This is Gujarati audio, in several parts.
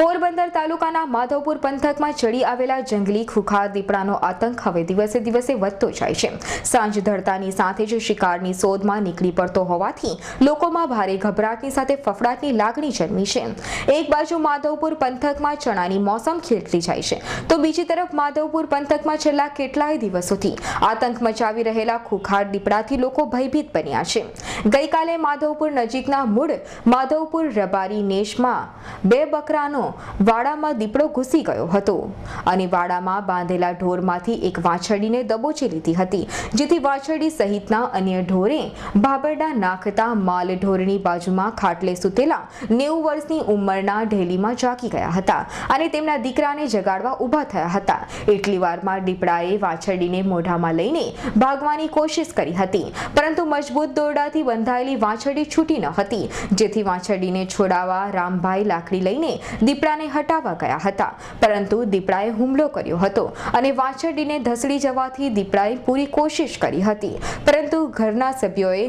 પોરબંદર તાલુકાના માધવપુર પંથકમાં ચડી આવેલા જંગલી ખુખાર દીપડાનો આતંક હવે દિવસે દિવસે વધતો જાય છે. સાંજ ધરતાની સાથે જ શિકારની શોધમાં નીકળી પડતો હોવાથી લોકોમાં ભારે ગભરાટની સાથે ફફડાટની લાગણી જન્મી છે. એક બાજુ માધવપુર પંથકમાં ચણાની મોસમ ખેડતી જાય છે, તો બીજી તરફ માધવપુર પંથકમાં છેલ્લા કેટલાય દિવસોથી આતંક મચાવી રહેલા ખુખાર દીપડાથી લોકો ભયભીત બન્યા છે. ગઈકાલે માધવપુર નજીકના મૂળ માધવપુર રબારી નેશમાં બે બકરાનો વાડામાં દીપડો ઘૂસી ગયો હતો અને વાડામાં બાંધેલા ઢોરમાંથી એક વાછરડીને દબોચી લીધી હતી, જેથી વાછરડી સહિતના અન્ય ઢોરે ભાબરડા નાખતા માલ ઢોરની બાજુમાં ખાટલે સૂતેલા નેવું વર્ષની ઉંમરના ઢેલીમાં જાગી ગયા હતા અને તેમના દીકરાને જગાડવા ઊભા થયા હતા. એટલી વારમાં દીપડાએ વાછરડીને મોઢામાં લઈને ભાગવાની કોશિશ કરી હતી, પરંતુ મજબૂત દોરડાથી બંધાયેલી વાછરડી છૂટી ન હતી, જેથી વાછરડીને છોડાવવા રામભાઈ લાકડી લઈને દીપડાને હટાવવા ગયા હતા. પરંતુ દીપડાએ હુમલો કર્યો હતો અને વાછરડીને ધસડી જવાથી દીપડાએ પૂરી કોશિશ કરી હતી. પરંતુ ઘરના સભ્યોએ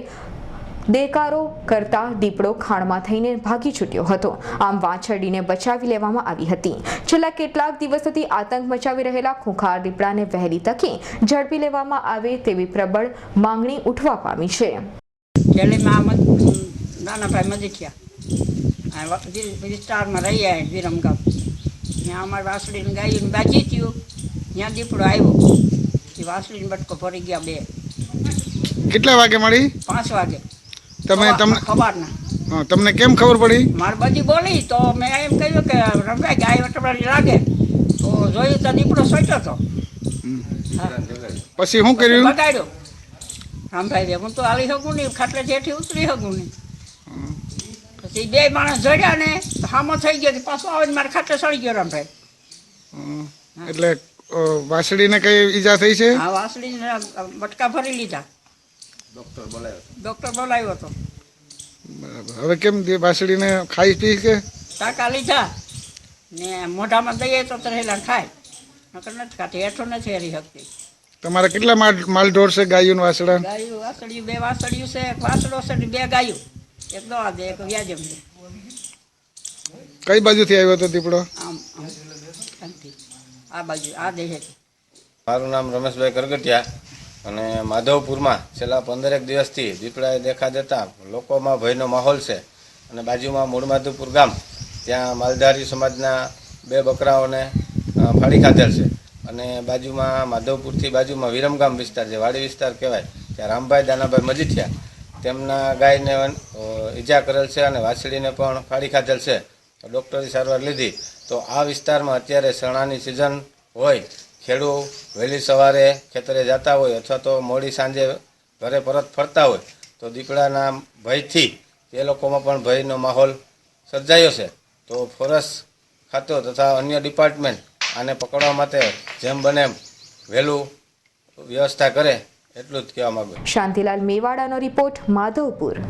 દેકારો કરતા દીપડો ખાણમાં થઈને ભાગી છૂટ્યો હતો. આમ વાછરડીને બચાવી લેવામાં આવી હતી. છેલ્લા કેટલાક દિવસોથી આતંક મચાવી રહેલા ખૂંખાર દીપડાને વહેલી તકે ઝડપી લેવામાં આવે તેવી પ્રબળ માંગણી ઉઠવા પામી છે. નાના ભાઈ મજીઠિયા આ રહી વિસ્તારમાં રહીએ વિરમગામ. ત્યાં અમારે વાસળીને ગાયું બાજી થયું. ત્યાં દીપડો આવ્યો. એ વાસળીને બટકો ભરી ગયા બે. કેટલા વાગે મળી? પાંચ વાગે. તમે તમને સવારના. હા, તમને કેમ ખબર પડી? મારે બધી બોલી તો મેં એમ કહ્યું કે રમભાઈ ગાય વટવાળી લાગે. તો જોયું તો દીપડો સોચ્યો હતો. પછી શું કર્યું? બગાડ્યો. રામભાઈ હું તો આવી શકું નહીં ખાટલે જેઠી ઉતરી શકું નહીં પછી બે માણસ જોડ્યા ને હામો થઈ ગયો તો પાછો આવે મારે ખાતે સળી ગયો રામભાઈ. એટલે વાસળીને કઈ ઈજા થઈ છે? આ વાસળીને બટકા ભરી લીધા. ડૉક્ટર બોલાવ્યો હતો. બરાબર. હવે કેમ દે વાસળીને ખાઈ પી કે? ટાંકા લીધા. ને મોઢામાં દઈએ તો તરેલા ખાય. નકર નથી ખાતી હેઠો નથી હેરી શકતી. તમારે કેટલા માલ માલ ઢોર છે ગાયું વાસળા? ગાયું વાસળિયું બે વાસળિયું છે એક વાસળો છે ને બે ગાયું. એક દવા દે એક વ્યાજમ દે કઈ બાજુથી આવ્યો હતો દીપડો? આમ આ બાજુ આ દેહે. મારું નામ રમેશભાઈ કરગટિયા અને માધવપુરમાં છેલ્લા પંદરેક દિવસથી દીપડાએ દેખા દેતા લોકોમાં ભયનો માહોલ છે અને બાજુમાં મૂળ માધવપુર ગામ ત્યાં માલધારી સમાજના બે બકરાઓને ફાડી ખાધેલ છે. અને બાજુમાં માધવપુરથી બાજુમાં વિરમગામ વિસ્તાર જે વાડી વિસ્તાર કહેવાય ત્યાં રામભાઈ દાનાભાઈ મજીઠિયા તેમના ગાયને ઈજા કરેલ છે અને વાછડીને પણ ફાડી ખાધેલ છે. ડૉક્ટરી સારવાર લીધી. તો આ વિસ્તારમાં અત્યારે શણાની સિઝન હોય ખેડૂત વહેલી સવારે ખેતરે જતા હોય અથવા તો મોડી સાંજે ઘરે પરત ફરતા હોય, તો દીપડાના ભયથી એ લોકોમાં પણ ભયનો માહોલ સર્જાયો છે. તો ફોરેસ્ટ ખાતો તથા અન્ય ડિપાર્ટમેન્ટ આને પકડવા માટે જેમ બને એમ વહેલું વ્યવસ્થા કરે એટલું જ કહેવા માંગુ શાંતિલાલ મેવાડાનો રિપોર્ટ માધવપુર.